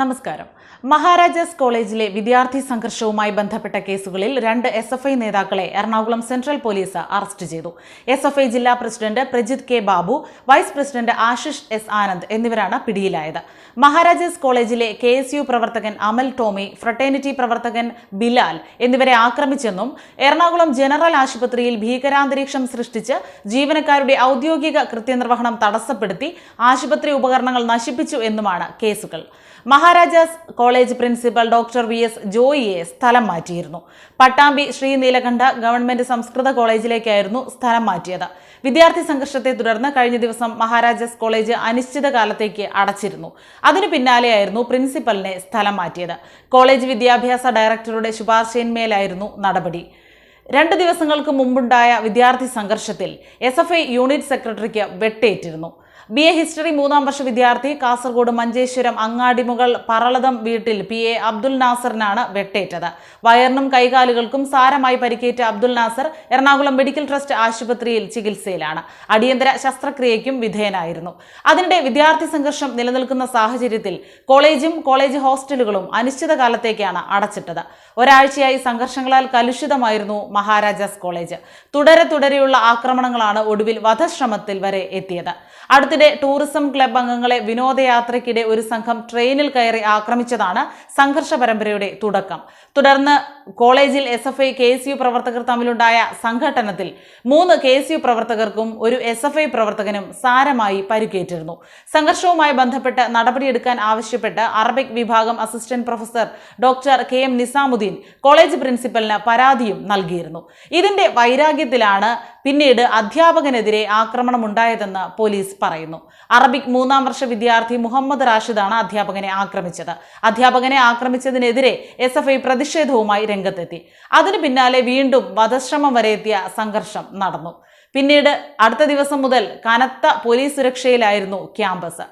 നമസ്കാരം. മഹാരാജാസ് കോളേജിലെ വിദ്യാർത്ഥി സംഘർഷവുമായി ബന്ധപ്പെട്ട കേസുകളിൽ രണ്ട് എസ് എഫ് ഐ നേതാക്കളെ എറണാകുളം സെൻട്രൽ പോലീസ് അറസ്റ്റ് ചെയ്തു. എസ് എഫ് ഐ ജില്ലാ president Prajith K Babu vice president Ashish S Anand എന്നിവരാണ് പിടിയിലായത്. മഹാരാജാസ് കോളേജിലെ കെ എസ് യു പ്രവർത്തകൻ അമൽ ടോമി ഫ്രട്ടേണിറ്റി പ്രവർത്തകൻ ബിലാൽ എന്നിവരെ ആക്രമിച്ചെന്നും എറണാകുളം ജനറൽ ആശുപത്രിയിൽ ഭീകരാന്തരീക്ഷം സൃഷ്ടിച്ച് ജീവനക്കാരുടെ ഔദ്യോഗിക കൃത്യനിർവഹണം തടസ്സപ്പെടുത്തി ആശുപത്രി ഉപകരണങ്ങൾ നശിപ്പിച്ചു എന്നുമാണ് കേസുകൾ. Maharajas college principal doctor V S ജോയിയെ സ്ഥലം മാറ്റിയിരുന്നു. പട്ടാമ്പി ശ്രീ നീലകണ്ഠ ഗവൺമെന്റ് സംസ്കൃത കോളേജിലേക്കായിരുന്നു സ്ഥലം മാറ്റിയത്. വിദ്യാർത്ഥി സംഘർഷത്തെ തുടർന്ന് കഴിഞ്ഞ ദിവസം മഹാരാജാസ് കോളേജ് അനിശ്ചിതകാലത്തേക്ക് അടച്ചിരുന്നു. അതിനു പിന്നാലെയായിരുന്നു പ്രിൻസിപ്പലിനെ സ്ഥലം മാറ്റിയത്. കോളേജ് വിദ്യാഭ്യാസ ഡയറക്ടറുടെ ശുപാർശയിന്മേലായിരുന്നു നടപടി. രണ്ട് ദിവസങ്ങൾക്ക് മുമ്പുണ്ടായ വിദ്യാർത്ഥി സംഘർഷത്തിൽ എസ് യൂണിറ്റ് സെക്രട്ടറിക്ക് വെട്ടേറ്റിരുന്നു. ബി എ ഹിസ്റ്ററി മൂന്നാം വർഷ വിദ്യാർത്ഥി കാസർഗോഡ് മഞ്ചേശ്വരം അങ്ങാടിമുകൾ പറളതം വീട്ടിൽ പി എ അബ്ദുൽ നാസറിനാണ് വെട്ടേറ്റത്. വയറിനും കൈകാലുകൾക്കും സാരമായി പരിക്കേറ്റ അബ്ദുൽ നാസർ എറണാകുളം മെഡിക്കൽ ട്രസ്റ്റ് ആശുപത്രിയിൽ ചികിത്സയിലാണ്. അടിയന്തര ശസ്ത്രക്രിയയ്ക്കും വിധേയനായിരുന്നു. അതിനിടെ വിദ്യാർത്ഥി സംഘർഷം നിലനിൽക്കുന്ന സാഹചര്യത്തിൽ കോളേജും കോളേജ് ഹോസ്റ്റലുകളും അനിശ്ചിതകാലത്തേക്കാണ് അടച്ചിട്ടത്. ഒരാഴ്ചയായി സംഘർഷങ്ങളാൽ കലുഷിതമായിരുന്നു മഹാരാജാസ് കോളേജ്. തുടരെ തുടരെയുള്ള ആക്രമണങ്ങളാണ് ഒടുവിൽ വധശ്രമത്തിൽ വരെ എത്തിയത്. അടുത്തിടെ ടൂറിസം ക്ലബ് അംഗങ്ങളെ വിനോദയാത്രയ്ക്കിടെ ഒരു സംഘം ട്രെയിനിൽ കയറി ആക്രമിച്ചതാണ് സംഘർഷ പരമ്പരയുടെ തുടക്കം. തുടർന്ന് കോളേജിൽ S F I K S U പ്രവർത്തകർ തമ്മിലുണ്ടായ സംഘട്ടനത്തിൽ മൂന്ന് കെ എസ് യു പ്രവർത്തകർക്കും ഒരു എസ് എഫ് ഐ പ്രവർത്തകനും സാരമായി പരിക്കേറ്റിരുന്നു. സംഘർഷവുമായി ബന്ധപ്പെട്ട് നടപടിയെടുക്കാൻ ആവശ്യപ്പെട്ട് അറബിക് വിഭാഗം assistant professor doctor K M Nizamuddin college പ്രിൻസിപ്പലിന് പരാതിയും നൽകിയിരുന്നു. ഇതിന്റെ വൈരാഗ്യത്തിലാണ് പിന്നീട് അധ്യാപകനെതിരെ ആക്രമണമുണ്ടായതെന്ന് പോലീസ് പറയുന്നു. അറബിക് മൂന്നാം വർഷ വിദ്യാർത്ഥി മുഹമ്മദ് റാഷിദാണ് അധ്യാപകനെ ആക്രമിച്ചത്. അധ്യാപകനെ ആക്രമിച്ചതിനെതിരെ എസ് എഫ് ഐ പ്രതിഷേധവുമായി രംഗത്തെത്തി. അതിനു പിന്നാലെ വീണ്ടും വധശ്രമം വരെ എത്തിയ സംഘർഷം നടന്നു. പിന്നീട് അടുത്ത ദിവസം മുതൽ കനത്ത പോലീസ് സുരക്ഷയിലായിരുന്നു ക്യാമ്പസ്.